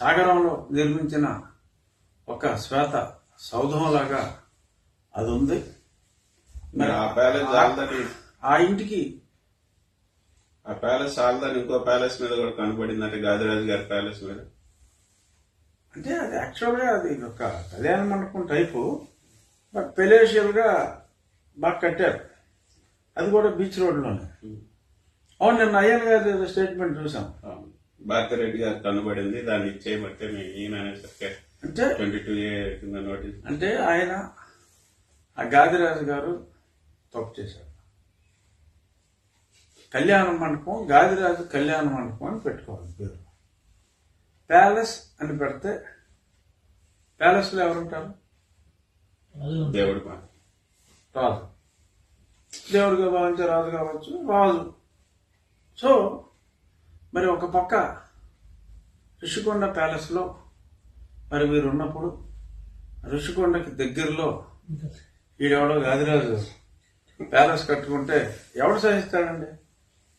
సాగరంలో నిర్మించిన ఒక శ్వేత సౌధంలాగా అది ఉంది మరి ఆ ప్యాలెస్ ఆ ఇంటికి ఆ ప్యాలెస్ చాలదని ఇంకో ప్యాలెస్ మీద కూడా కనపడిందంటే గాదిరాజు గారి ప్యాలెస్ మీద? అంటే అది యాక్చువల్గా అది ఒక కళ్యాణ మండపం టైపు బట్ పెలేషియల్గా బాగా కట్టారు. అది కూడా బీచ్ రోడ్లోనే. అవును నిన్న అయ్యన్ గారి స్టేట్మెంట్ చూసాం భారతిరెడ్డి గారు కనబడింది దాన్ని ఇచ్చేయబట్టే మేము ఈయన అంటే ట్వంటీ టూ ఏ కింద నోటీస్ అంటే ఆయన ఆ గాదిరాజు గారు తప్పు చేశారు. కళ్యాణ మండపం గాదిరాజు కళ్యాణ మండపం అని పెట్టుకోవాలి పేరు. ప్యాలెస్ అని పెడితే ప్యాలెస్లో ఎవరుంటారు? దేవుడు రాజు. దేవుడిగా భావించే రాజు కావచ్చు రాజు. సో మరి ఒక పక్క ఋషికొండ ప్యాలెస్లో మరి మీరు ఉన్నప్పుడు ఋషికొండకి దగ్గరలో ఈడెవడో గాదిరాజు ప్యాలెస్ కట్టుకుంటే ఎవడు సహిస్తాడండి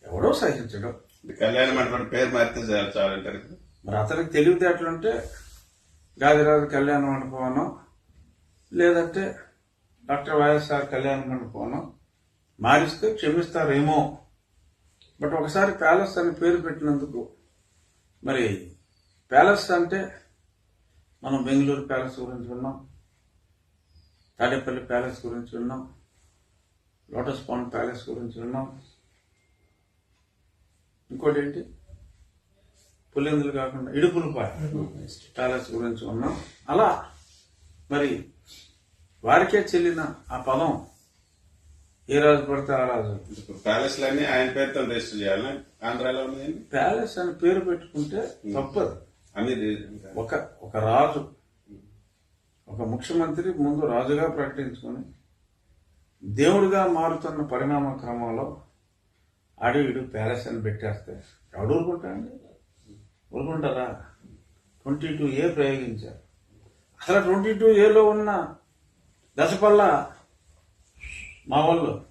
ఎవడో సహించడు కళ్యాణ మండపం పేరు మారితే చాలు చాలంటారు. మరి అతనికి తెలివితేటలుంటే గాదిరాజు కళ్యాణ మండపం లేదంటే డాక్టర్ వైఎస్ఆర్ కళ్యాణ మండపం మారిస్తే క్షమిస్తారేమో బట్ ఒకసారి ప్యాలెస్ అని పేరు పెట్టినందుకు మరి ప్యాలెస్ అంటే మనం బెంగళూరు ప్యాలెస్ గురించి విన్నాం తాడేపల్లి ప్యాలెస్ గురించి విన్నాం లోటస్ పాండ్ ప్యాలెస్ గురించి విన్నాం. ఇంకోటి ఏంటి? పులిందులు కాకుండా ఇడుపులపాయ ప్యాలెస్ గురించి ఉన్నాం అలా మరి వారికే చెల్లిన ఆ పదం ఏ రాజు పడితే ఆ రాజు ఇప్పుడు ప్యాలెస్ లన్నీ ఆయన పేరుతో రిజిస్టర్ చేయాలి. ఆంధ్రాలో ఉన్నాయండి ప్యాలెస్ అని పేరు పెట్టుకుంటే తప్పదు. అన్ని. ఒక ఒక రాజు ఒక ముఖ్యమంత్రి ముందు రాజుగా ప్రకటించుకొని దేవుడిగా మారుతున్న పరిణామ క్రమంలో ఆడు ఈడు ప్యాలెస్ అని పెట్టేస్తే ఎవడు ఊరుకుంటాడండి? ఊరుకుంటారా? ట్వంటీ టూ ఏ ప్రయోగించారు? అసలు ట్వంటీ టూ ఏలో ఉన్న దశపల్ల మా వాళ్ళు.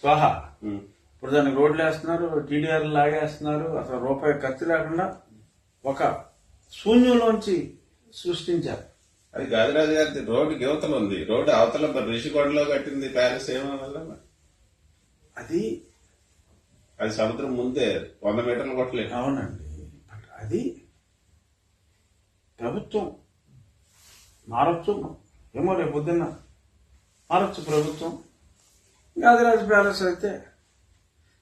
స్వాహ. ఇప్పుడు దానికి రోడ్లు వేస్తున్నారు టీడీఆర్ లాగేస్తున్నారు అసలు రూపాయి ఖర్చు లేకుండా ఒక శూన్యంలోంచి సృష్టించారు. అది గాదిరాజు గారి రోడ్డు యువతల ఉంది. రోడ్డు అవతల మరి రిషికొండలో కట్టింది ప్యాలెస్ ఏమో వల్ల మరి. అది అది సముద్రం ముందే వంద మీటర్లు కొట్టలేదు. అవునండి. అది ప్రభుత్వం మారచ్చు ఏమో రేపు పొద్దున్న మారచ్చు ప్రభుత్వం. గాదిరాజు ప్యాలెస్ అయితే.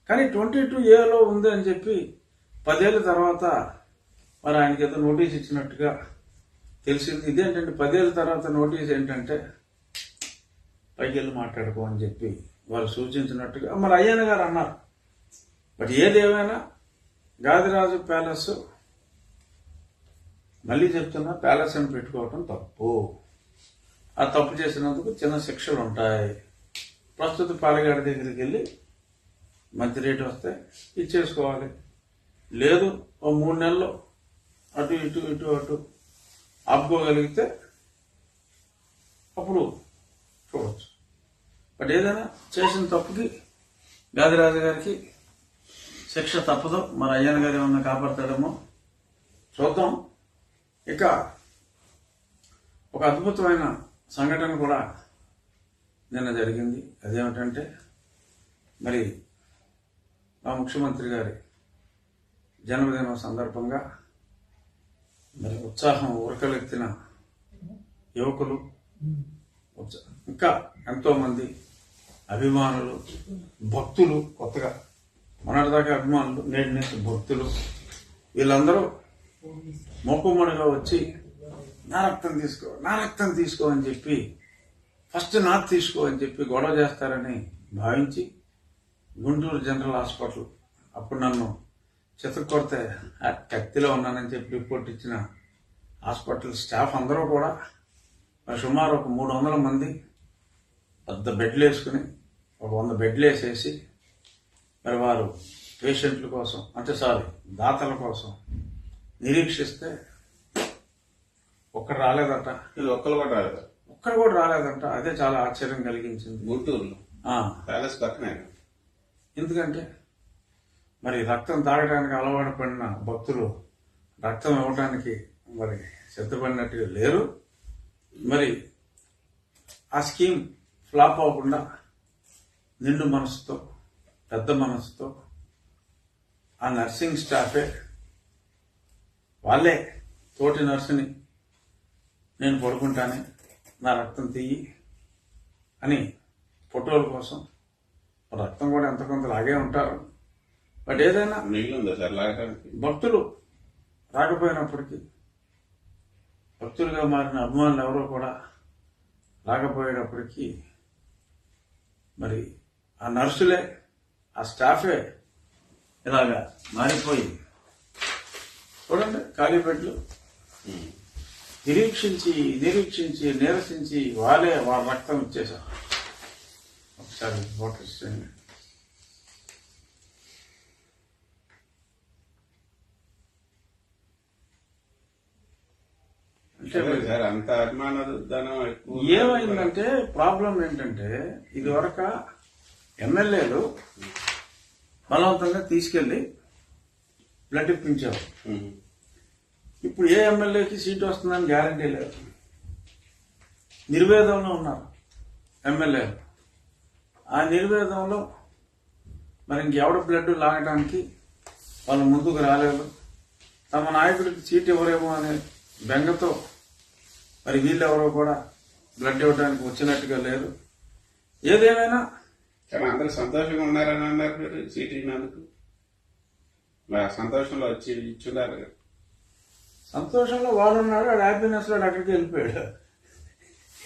కానీ ట్వంటీ టూ ఏలో ఉంది అని చెప్పి పదేళ్ళ తర్వాత మరి ఆయనకి ఏదో నోటీస్ ఇచ్చినట్టుగా తెలిసింది. ఇదేంటంటే పదేళ్ళ తర్వాత నోటీస్ ఏంటంటే పైకి వెళ్ళి మాట్లాడుకో అని చెప్పి వాళ్ళు సూచించినట్టుగా మరి అయ్యన్న గారు అన్నారు. బట్ ఏదేమైనా గాదిరాజు ప్యాలెస్ మళ్ళీ చెప్తున్నా ప్యాలెస్ అని పెట్టుకోవటం తప్పు. ఆ తప్పు చేసినందుకు చిన్న శిక్షలు ఉంటాయి. ప్రస్తుత పాలగాడి దగ్గరికి వెళ్ళి మంచి రేటు వస్తే ఇచ్చేసుకోవాలి లేదు ఓ మూడు నెలలు అటు ఇటు ఇటు అటు ఆపుకోగలిగితే అప్పుడు చూడవచ్చు బట్ ఏదైనా చేసిన తప్పుకి గాదిరాజు గారికి శిక్ష తప్పదు. మరి అయ్యన్న గారు ఏమన్నా కాపాడతాడేమో చూద్దాం. ఇక ఒక అద్భుతమైన సంఘటన కూడా నిన్న జరిగింది. అదేమిటంటే మరి మా ముఖ్యమంత్రి గారి జన్మదినం సందర్భంగా మరి ఉత్సాహం ఉరకలెత్తిన యువకులు ఇంకా ఎంతోమంది అభిమానులు భక్తులు కొత్తగా మొన్నటిదాకా అభిమానులు నేటి నుంచి భక్తులు వీళ్ళందరూ మొక్కుమడిగా వచ్చి నా రక్తం తీసుకో నా రక్తం తీసుకో అని చెప్పి ఫస్ట్ నాది తీసుకో అని చెప్పి గొడవ చేస్తారని భావించి గుంటూరు జనరల్ హాస్పిటల్ అప్పుడు నన్ను చితకొడితే ఆ కత్తిలో ఉన్నానని చెప్పి రిపోర్ట్ ఇచ్చిన హాస్పిటల్ స్టాఫ్ అందరూ కూడా మరి సుమారు ఒక మూడు వందల మంది పెద్ద బెడ్లు వేసుకుని ఒక వంద బెడ్లు వేసేసి మరి వారు పేషెంట్ల కోసం అంటే సారీ దాతల కోసం నిరీక్షిస్తే ఒక్కడు రాలేదట. ఇది ఒక్కరు కూడా రాలేదు. ఒక్కడు కూడా రాలేదంట. అదే చాలా ఆశ్చర్యం కలిగించింది. గుంటూరులో. ప్యాలెస్ పక్కనే ఎందుకంటే మరి రక్తం తాగడానికి అలవాటు పడిన భక్తులు రక్తం ఇవ్వడానికి మరి సిద్ధపడినట్టుగా లేరు. మరి ఆ స్కీమ్ ఫ్లాప్ అవ్వకుండా నిండు మనసుతో పెద్ద మనసుతో ఆ నర్సింగ్ స్టాఫే వాళ్ళే తోటి నర్సుని నేను పడుకుంటానే నా రక్తం తీయి అని ఫోటోల కోసం రక్తం కూడా ఎంత కొంత లాగే ఉంటారు. బట్ ఏదైనా భక్తులు రాకపోయినప్పటికీ భక్తులుగా మారిన అభిమానులు ఎవరో కూడా రాకపోయేటప్పటికీ మరి ఆ నర్సులే ఆ స్టాఫే ఇలాగా మారిపోయి చూడండి ఖాళీ బెడ్లు. నిరీక్షించి నిరీక్షించి నిరసించి వాళ్ళే వాళ్ళ రక్తం ఇచ్చేశారు. ఒకసారి సార్ అంత ఎక్కువ ఏమైందంటే ప్రాబ్లం ఏంటంటే ఇది వరక ఎమ్మెల్యేలు బలవంతంగా తీసుకెళ్ళి బ్లడ్ ఇప్పించారు. ఇప్పుడు ఏ ఎమ్మెల్యేకి సీట్ వస్తుందని గ్యారంటీ లేదు. నిర్వేదంలో ఉన్నారు ఎమ్మెల్యే. ఆ నిర్వేదంలో మరి ఇంకెవడ బ్లడ్ లాగడానికి వాళ్ళు ముందుకు రాలేదు. తమ నాయకుడికి సీట్ ఎవరేమో అనే బెంగతో మరి వీళ్ళెవరో కూడా బ్లడ్ ఇవ్వడానికి వచ్చినట్టుగా లేదు. ఏదేమైనా అందరూ సంతోషంగా ఉన్నారని అన్నారు సీట్ ఇచ్చినందుకు. సంతోషంలో వచ్చి ఇచ్చున్నారు సంతోషంలో వాడు ఉన్నాడు ఆడు హ్యాపీనెస్లో అక్కడికి వెళ్ళిపోయాడు.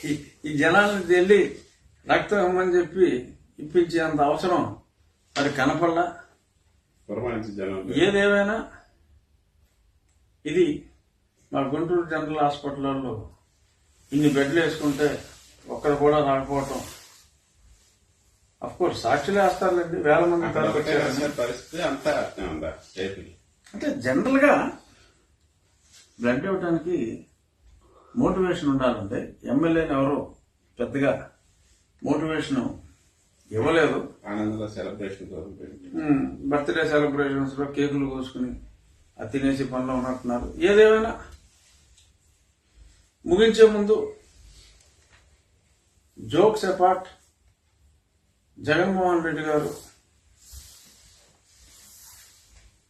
ఈ- జనాలను వెళ్ళి రక్తం ఇవ్వమని చెప్పి ఇప్పించేంత అవసరం మరి జనం. ఏదేమైనా? ఇది మా గుంటూరు జనరల్ హాస్పిటల్లో ఇన్ని బెడ్లు వేసుకుంటే ఒక్కరు కూడా రాకపోవటం. అఫ్ కోర్స్ సాక్షులే వేస్తారులేండి వేల మంది పరిస్థితి అంతా అంటే జనరల్గా బ్లడ్ ఇవ్వడానికి మోటివేషన్ ఉండాలంటే ఎమ్మెల్యేని ఎవరు పెద్దగా మోటివేషన్ ఇవ్వలేదు. ఆనందంలో సెలబ్రేషన్ బర్త్డే సెలబ్రేషన్స్లో కేకులు కోసుకుని అది తినేసి పనిలో ఉన్నట్టున్నారు. ఏదేమైనా ముగించే ముందు జోక్స్ అపార్ట్ జగన్మోహన్ రెడ్డి గారు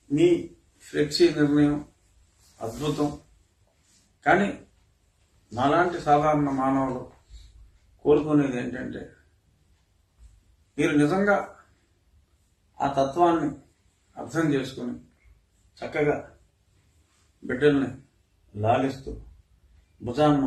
మీ ఫ్లెక్సీ నిర్ణయం అద్భుతం. కానీ మాలాంటి సాధారణ మానవులు కోరుకునేది ఏంటంటే మీరు నిజంగా ఆ తత్వాన్ని అర్థం చేసుకుని చక్కగా బిడ్డల్ని లాలిస్తూ భుజాన్న